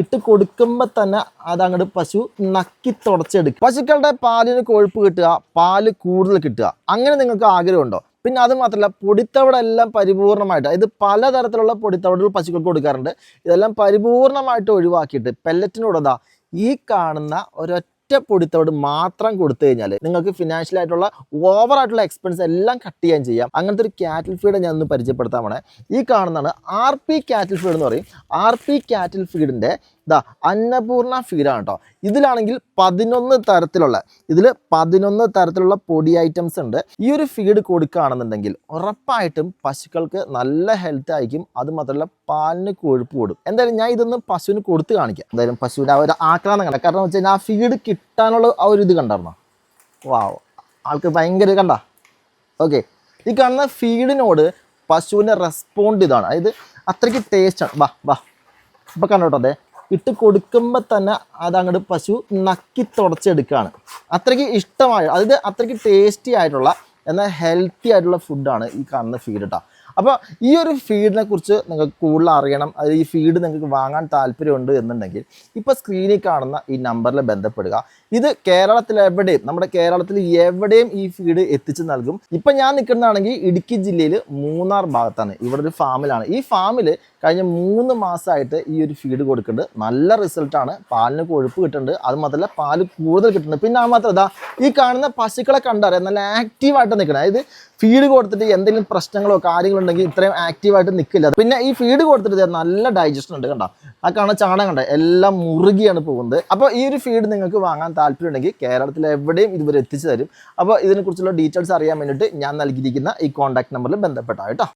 ഇട്ട് കൊടുക്കുമ്പോൾ തന്നെ അത് അങ്ങോട്ട് പശു നക്കി തുടച്ചെടുക്കും. പശുക്കളുടെ പാലിന് കൊഴുപ്പ് കിട്ടുക പാൽ കൂടുതൽ കിട്ടുക. അങ്ങനെ നിങ്ങൾക്ക് ആഗ്രഹമുണ്ടോ? പിന്നെ അത് മാത്രമല്ല പൊടിത്തവിടെല്ലാം പരിപൂർണമായിട്ട് ഇത് പലതരത്തിലുള്ള പൊടിത്തവിടുകൾ പശുക്കൾക്ക് കൊടുക്കാറുണ്ട്. ഇതെല്ലാം പരിപൂർണമായിട്ട് ഒഴിവാക്കിയിട്ട് പെല്ലറ്റിനോടതാ ഈ കാണുന്ന ഒരൊറ്റ പൊടിത്തവിട് മാത്രം കൊടുത്തു കഴിഞ്ഞാൽ നിങ്ങൾക്ക് ഫിനാൻഷ്യൽ ആയിട്ടുള്ള ഓവർ ആയിട്ടുള്ള എക്സ്പെൻസ് എല്ലാം കട്ട് ചെയ്യാൻ ചെയ്യാം. അങ്ങനത്തെ ഒരു കാറ്റിൽ ഫീഡ് ഞാൻ ഒന്ന് പരിചയപ്പെടുത്താൻ വേണേ ഈ കാണുന്നതാണ് ആർ പി കാറ്റിൽ ഫീഡ് എന്ന് പറയും. ആർ പി കാറ്റിൽ ഫീഡിന്റെ ഇതാ അന്നപൂർണ ഫീഡാണ് കേട്ടോ ഇതിലാണെങ്കിൽ പതിനൊന്ന് തരത്തിലുള്ള ഇതിൽ പതിനൊന്ന് തരത്തിലുള്ള പൊടി ഐറ്റംസ് ഉണ്ട്. ഈ ഒരു ഫീഡ് കൊടുക്കുകയാണെന്നുണ്ടെങ്കിൽ ഉറപ്പായിട്ടും പശുക്കൾക്ക് നല്ല ഹെൽത്ത് ആയിരിക്കും. അത് മാത്രമല്ല പാലിന് കൊഴുപ്പ് കൂടും. എന്തായാലും ഞാൻ ഇതൊന്ന് പശുവിന് കൊടുത്ത് കാണിക്കാം. എന്തായാലും പശുവിന്റെ ആ ഒരു ആക്രാന്തം കണ്ട. കാരണം വെച്ച് കഴിഞ്ഞാൽ ആ ഫീഡ് കിട്ടാനുള്ള ആ ഒരു ഇത് കണ്ടായിരുന്നോ? വാവ് ആൾക്ക് ഭയങ്കര കണ്ട. ഓക്കെ ഈ കാണുന്ന ഫീഡിനോട് പശുവിന്റെ റെസ്പോണ്ട് ഇതാണ്. അതായത് അത്രയ്ക്ക് ടേസ്റ്റാണ് വാ വാ. ഇപ്പം കണ്ടോട്ടോ അതെ ഇട്ട് കൊടുക്കുമ്പോൾ തന്നെ അത് അങ്ങോട്ട് പശു നക്കി തുടച്ചെടുക്കുകയാണ് അത്രയ്ക്ക് ഇഷ്ടമായ അതായത് അത്രയ്ക്ക് ടേസ്റ്റി ആയിട്ടുള്ള എന്നാൽ ഹെൽത്തി ആയിട്ടുള്ള ഫുഡാണ് ഈ കാണുന്ന ഫീഡ് കേട്ടോ അപ്പോൾ ഈ ഒരു ഫീഡിനെ കുറിച്ച് നിങ്ങൾക്ക് കൂടുതൽ അറിയണം. അത് ഈ ഫീഡ് നിങ്ങൾക്ക് വാങ്ങാൻ താല്പര്യമുണ്ട് എന്നുണ്ടെങ്കിൽ ഇപ്പോൾ സ്ക്രീനിൽ കാണുന്ന ഈ നമ്പറിൽ ബന്ധപ്പെടുക. ഇത് കേരളത്തിൽ എവിടെയും നമ്മുടെ കേരളത്തിൽ എവിടെയും ഈ ഫീഡ് എത്തിച്ചു നൽകും. ഇപ്പം ഞാൻ നിൽക്കുന്നതാണെങ്കിൽ ഇടുക്കി ജില്ലയിൽ മൂന്നാർ ഭാഗത്താണ്. ഇവിടെ ഒരു ഫാമിലാണ് ഈ ഫാമിൽ കഴിഞ്ഞ മൂന്ന് മാസമായിട്ട് ഈ ഒരു ഫീഡ് കൊടുക്കുന്നുണ്ട്. നല്ല റിസൾട്ടാണ് പാലിന് കൊഴുപ്പ് കിട്ടുന്നുണ്ട്. അത് മാത്രമല്ല പാൽ കൂടുതൽ കിട്ടുന്നുണ്ട്. പിന്നെ ആ മാത്രം ഇതാ ഈ കാണുന്ന പശുക്കളെ കണ്ടറിയാം. നല്ല ആക്റ്റീവായിട്ട് നിൽക്കണം. അതായത് ഫീഡ് കൊടുത്തിട്ട് എന്തെങ്കിലും പ്രശ്നങ്ങളോ കാര്യങ്ങളോ ഉണ്ടെങ്കിൽ ഇത്രയും ആക്റ്റീവായിട്ട് നിൽക്കില്ല പിന്നെ ഈ ഫീഡ് കൊടുത്തിട്ട് നല്ല ഡൈജഷൻ ഉണ്ട് കണ്ട? ആ കാണാൻ ചാണകം കണ്ട? എല്ലാം മുറുകിയാണ് പോകുന്നത്. അപ്പോൾ ഈ ഒരു ഫീഡ് നിങ്ങൾക്ക് വാങ്ങാൻ താല്പര്യമുണ്ടെങ്കിൽ കേരളത്തിൽ എവിടെയും ഇതുവരെ എത്തിച്ചു തരും. അപ്പോൾ ഇതിനെക്കുറിച്ചുള്ള ഡീറ്റെയിൽസ് അറിയാൻ വേണ്ടിയിട്ട് ഞാൻ നൽകിയിരിക്കുന്ന ഈ കോൺടാക്ട് നമ്പറിൽ ബന്ധപ്പെട്ടാ കേട്ടോ.